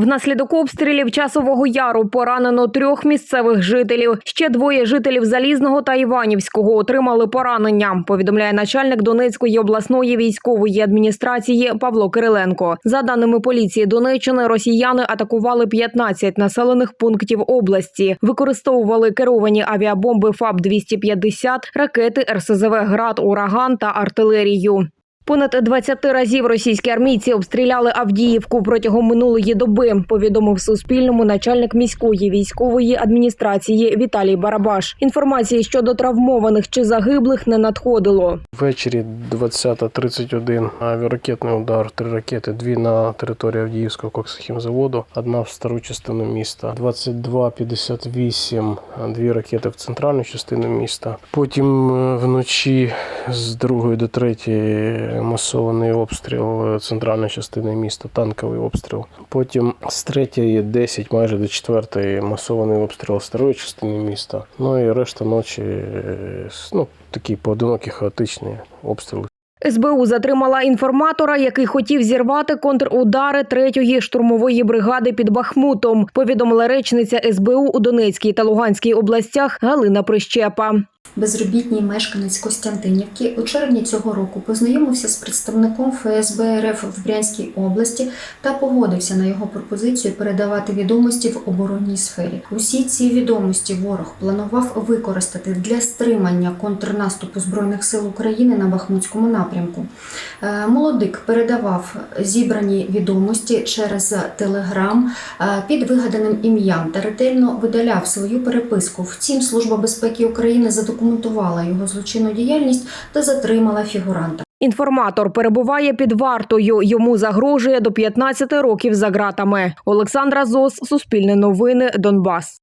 Внаслідок обстрілів часового яру поранено трьох місцевих жителів. Ще двоє жителів Залізного та Іванівського отримали поранення. Повідомляє начальник Донецької обласної військової адміністрації Павло Кириленко. За даними поліції Донеччини, росіяни атакували 15 населених пунктів області, використовували керовані авіабомби ФАБ 250 ракети РСЗВ Град, Ураган та артилерію. Понад 20 разів російські армійці обстріляли Авдіївку протягом минулої доби. Повідомив Суспільному начальник міської військової адміністрації Віталій Барабаш. Інформації щодо травмованих чи загиблих не надходило. Ввечері 20.31 авіаракетний удар, три ракети, дві на території Авдіївського коксохімзаводу, одна в стару частину міста. 22.58 дві ракети в центральну частину міста. Потім е, вночі з 2 до 3 масований обстріл е, центральної частини міста, танковий обстріл. Потім з 3.10 майже до 4 масований обстріл старої частини міста. Ну і решта ночі е, ну, такі поодинокі хаотичні обстріли. СБУ затримала інформатора, який хотів зірвати контрудари третьої штурмової бригади під Бахмутом. Повідомила речниця СБУ у Донецькій та Луганській областях Галина Прищепа. Безробітній мешканець Костянтинівки у червні цього року познайомився з представником ФСБ РФ в Брянській області та погодився на його пропозицію передавати відомості в оборонній сфері. Усі ці відомості ворог планував використати для стримання контрнаступу збройних сил України на Бахмутському напрямку. Е, Молодик передавав зібрані відомості через Телеграм е, під вигаданим ім'ям та ретельно видаляв свою переписку. Втім, Служба безпеки України задокументувала його злочинну діяльність та затримала фігуранта. Інформатор перебуває під вартою. Йому загрожує до 15 років за ґратами. Олександра Зос, Суспільне новини, Донбас.